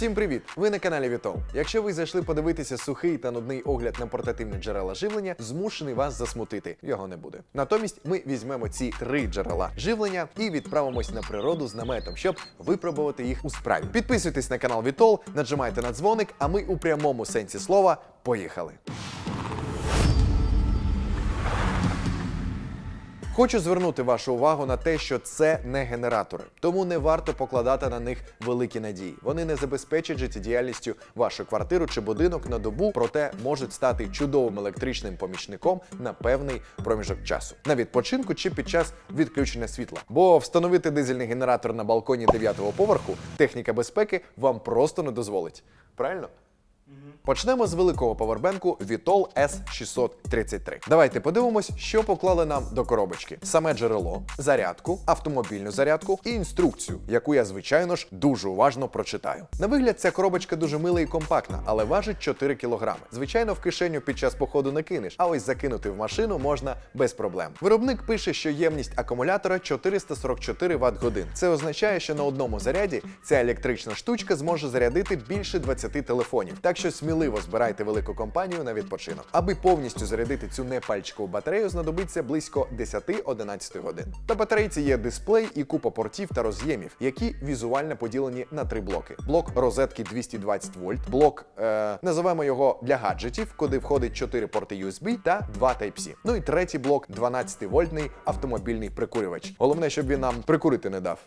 Всім привіт! Ви на каналі Вітол. Якщо ви зайшли подивитися сухий та нудний огляд на портативні джерела живлення, змушений вас засмутити. Його не буде. Натомість ми візьмемо ці три джерела живлення і відправимось на природу з наметом, щоб випробувати їх у справі. Підписуйтесь на канал Вітол, наджимайте на дзвоник, а ми у прямому сенсі слова поїхали. Хочу звернути вашу увагу на те, що це не генератори, тому не варто покладати на них великі надії. Вони не забезпечать життєдіяльністю вашу квартиру чи будинок на добу, проте можуть стати чудовим електричним помічником на певний проміжок часу на відпочинку чи під час відключення світла. Бо встановити дизельний генератор на балконі 9-го поверху техніка безпеки вам просто не дозволить. Правильно? Почнемо з великого павербенку Vitol S633. Давайте подивимось, що поклали нам до коробочки: саме джерело, зарядку, автомобільну зарядку і інструкцію, яку я, звичайно ж, дуже уважно прочитаю. На вигляд, ця коробочка дуже мила і компактна, але важить 4 кг. Звичайно, в кишеню під час походу не кинеш, а ось закинути в машину можна без проблем. Виробник пише, що ємність акумулятора 444 Вт годин. Це означає, що на одному заряді ця електрична штучка зможе зарядити більше 20 телефонів. Так що сміливо збирайте велику компанію на відпочинок. Аби повністю зарядити цю непальчикову батарею, знадобиться близько 10-11 годин. На батарейці є дисплей і купа портів та роз'ємів, які візуально поділені на три блоки: блок розетки 220 вольт, блок е, називаємо його для гаджетів, куди входить 4 порти USB та 2 Type-C. Ну і третій блок 12 вольтний автомобільний прикурювач. Головне, щоб він нам прикурити не дав.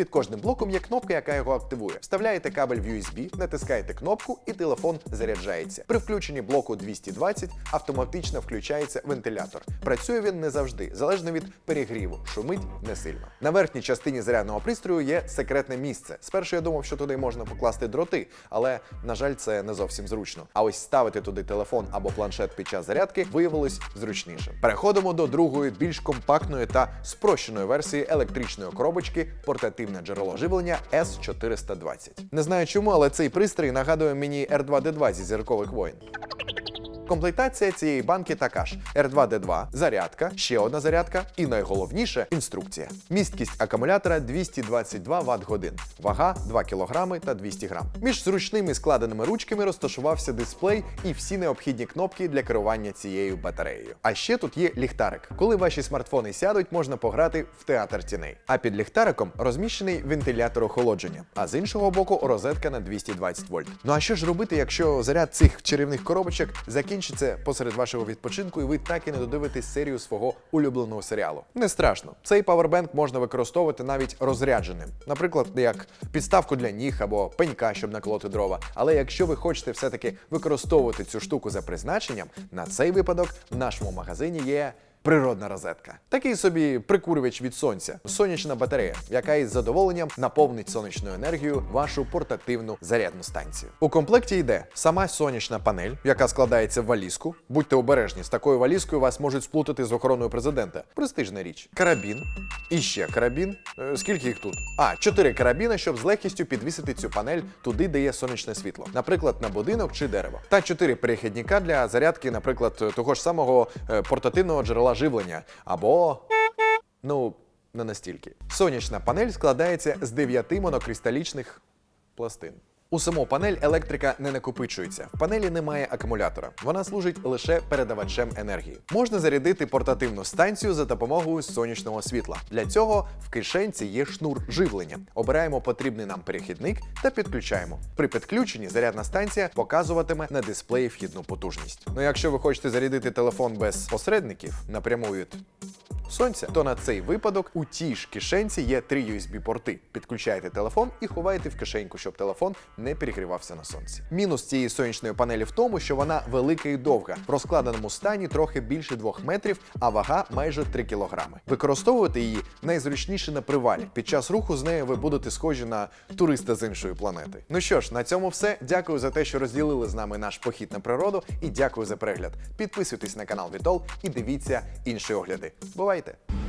Під кожним блоком є кнопка, яка його активує. Вставляєте кабель в USB, натискаєте кнопку, і телефон заряджається. При включенні блоку 220 автоматично включається вентилятор. Працює він не завжди, залежно від перегріву, шумить не сильно. На верхній частині зарядного пристрою є секретне місце. Спершу я думав, що туди можна покласти дроти, але на жаль, це не зовсім зручно. А ось ставити туди телефон або планшет під час зарядки виявилось зручніше. Переходимо до другої, більш компактної та спрощеної версії електричної коробочки портативне джерело живлення S420. Не знаю чому, але цей пристрій нагадує мені R2D2 зі зіркових воїн. Комплектація цієї банки така ж: R2D2, зарядка, ще одна зарядка і найголовніше інструкція. Місткість акумулятора 222 Вт годин, вага 2 кг та 200 г. Між зручними складеними ручками розташувався дисплей і всі необхідні кнопки для керування цією батареєю. А ще тут є ліхтарик. Коли ваші смартфони сядуть, можна пограти в театр тіней. А під ліхтариком розміщений вентилятор охолодження, а з іншого боку розетка на 220 вольт. Ну а що ж робити, якщо заряд цих чарівних коробочок закінчиться посеред вашого відпочинку, і ви так і не додивитесь серію свого улюбленого серіалу? Не страшно. Цей павербенк можна використовувати навіть розрядженим, наприклад, як підставку для ніг або пенька, щоб наколоти дрова. Але якщо ви хочете все-таки використовувати цю штуку за призначенням, на цей випадок в нашому магазині є. Природна розетка. Такий собі прикурювач від сонця, сонячна батарея, яка із задоволенням наповнить сонячною енергією вашу портативну зарядну станцію. У комплекті йде сама сонячна панель, яка складається в валізку. Будьте обережні, з такою валізкою вас можуть сплутати з охороною президента. Престижна річ. Карабін. І ще карабін. Е, Скільки їх тут? А, чотири карабіни, щоб з легкістю підвісити цю панель туди, де є сонячне світло, наприклад, на будинок чи дерево. Та чотири перехідника для зарядки, наприклад, того ж самого е, портативного джерела живлення або. Ну, не настільки. Сонячна панель складається з дев'яти монокристалічних пластин. У саму панель електрика не накопичується. В панелі немає акумулятора. Вона служить лише передавачем енергії. Можна зарядити портативну станцію за допомогою сонячного світла. Для цього в кишенці є шнур живлення. Обираємо потрібний нам перехідник та підключаємо. При підключенні зарядна станція показуватиме на дисплеї вхідну потужність. Ну якщо ви хочете зарядити телефон без посередників напряму від сонця, то на цей випадок у тій ж кишенці є три USB-порти. Підключаєте телефон і ховаєте в кишеньку, щоб телефон не перегрівався на сонці. Мінус цієї сонячної панелі в тому, що вона велика і довга, в розкладеному стані трохи більше 2 метрів, а вага майже 3 кілограми. Використовувати її найзручніше на привалі. Під час руху з нею ви будете схожі на туриста з іншої планети. Ну що ж, на цьому все. Дякую за те, що розділили з нами наш похід на природу, і дякую за перегляд. Підписуйтесь на канал Вітол і дивіться інші огляди. Бувайте!